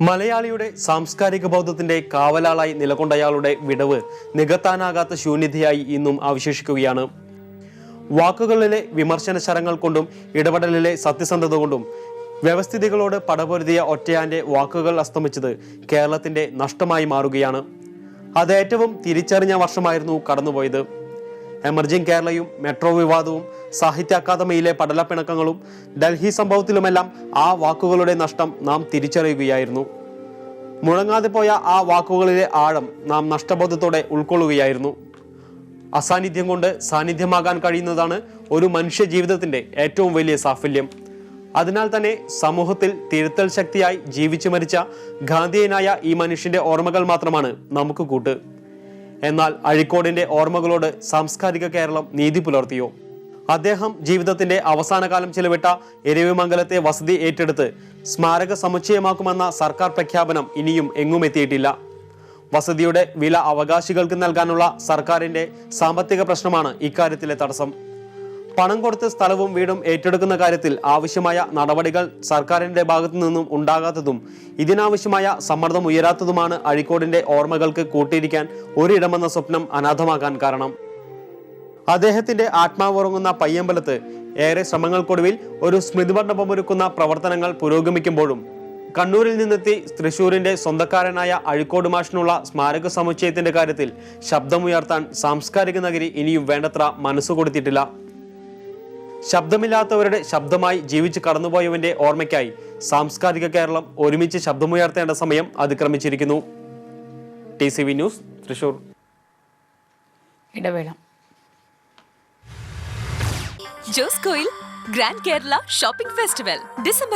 മലയാളിയുടെ സാംസ്കാരിക ബൗദ്ധത്തിന്റെ കാവലാളായി നിലകൊണ്ടയാളുടെ വിടവ് നികത്താനാകാത്ത ശൂന്യതയായി ഇന്നും അവശേഷിക്കുകയാണ്. വാക്കുകളിലെ വിമർശന ശരങ്ങൾ കൊണ്ടും ഇടപെടലിലെ സത്യസന്ധത കൊണ്ടും വ്യവസ്ഥിതികളോട് പടപൊരുതിയ ഒറ്റയാന്റെ വാക്കുകൾ അസ്തമിച്ചത് കേരളത്തിന്റെ നഷ്ടമായി മാറുകയാണ്. അത് ഏറ്റവും തിരിച്ചറിഞ്ഞ വർഷമായിരുന്നു കടന്നുപോയത്. എമർജിംഗ് കേരളയും മെട്രോ വിവാദവും സാഹിത്യ അക്കാദമിയിലെ പടലപ്പിണക്കങ്ങളും ഡൽഹി സംഭവത്തിലുമെല്ലാം ആ വാക്കുകളുടെ നഷ്ടം നാം തിരിച്ചറിയുകയായിരുന്നു. മുഴങ്ങാതെ പോയ ആ വാക്കുകളിലെ ആഴം നാം നഷ്ടബോധത്തോടെ ഉൾക്കൊള്ളുകയായിരുന്നു. അസാന്നിധ്യം കൊണ്ട് സാന്നിധ്യമാകാൻ കഴിയുന്നതാണ് ഒരു മനുഷ്യ ജീവിതത്തിന്റെ ഏറ്റവും വലിയ സാഫല്യം. അതിനാൽ തന്നെ സമൂഹത്തിൽ തിരുത്തൽ ശക്തിയായി ജീവിച്ചു മരിച്ച ഗാന്ധിയനായ ഈ മനുഷ്യന്റെ ഓർമ്മകൾ മാത്രമാണ് നമുക്ക് കൂട്ട്. എന്നാൽ അഴിക്കോടിന്റെ ഓർമ്മകളോട് സാംസ്കാരിക കേരളം നീതി പുലർത്തിയോ? അദ്ദേഹം ജീവിതത്തിന്റെ അവസാന കാലം ചെലവിട്ട എരവിമംഗലത്തെ വസതി ഏറ്റെടുത്ത് സ്മാരക സമുച്ചയമാക്കുമെന്ന സർക്കാർ പ്രഖ്യാപനം ഇനിയും എങ്ങും എത്തിയിട്ടില്ല. വസതിയുടെ വില അവകാശികൾക്ക് നൽകാനുള്ള സർക്കാരിന്റെ സാമ്പത്തിക പ്രശ്നമാണ് ഇക്കാര്യത്തിലെ തടസ്സം. പണം കൊടുത്ത് സ്ഥലവും വീടും ഏറ്റെടുക്കുന്ന കാര്യത്തിൽ ആവശ്യമായ നടപടികൾ സർക്കാരിന്റെ ഭാഗത്തു നിന്നും ഉണ്ടാകാത്തതും ഇതിനാവശ്യമായ സമ്മർദ്ദം ഉയരാത്തതുമാണ് അഴിക്കോടിന്റെ ഓർമ്മകൾക്ക് കൂട്ടിയിരിക്കാൻ ഒരിടമെന്ന സ്വപ്നം അനാഥമാകാൻ കാരണം. അദ്ദേഹത്തിന്റെ ആത്മാവുറങ്ങുന്ന പയ്യമ്പലത്ത് ഏറെ ശ്രമങ്ങൾക്കൊടുവിൽ ഒരു സ്മൃതിമണ്ഡപമൊരുക്കുന്ന പ്രവർത്തനങ്ങൾ പുരോഗമിക്കുമ്പോഴും കണ്ണൂരിൽ നിന്നെത്തി തൃശൂരിന്റെ സ്വന്തക്കാരനായ അഴിക്കോട് മാഷിനുള്ള സ്മാരക സമുച്ചയത്തിന്റെ കാര്യത്തിൽ ശബ്ദമുയർത്താൻ സാംസ്കാരിക നഗരി ഇനിയും വേണ്ടത്ര മനസ്സു കൊടുത്തിട്ടില്ല ശബ്ദമില്ലാത്തവരുടെ ശബ്ദമായി ജീവിച്ച് കടന്നുപോയവന്റെ ഓർമ്മയ്ക്കായി സാംസ്കാരിക കേരളം ഒരുമിച്ച് ശബ്ദമുയർത്തേണ്ട സമയം അതിക്രമിച്ചിരിക്കുന്നു. T C V news Thrissur. ഇടവേള. ജോസ്കോയിൽ grand Kerala shopping festival December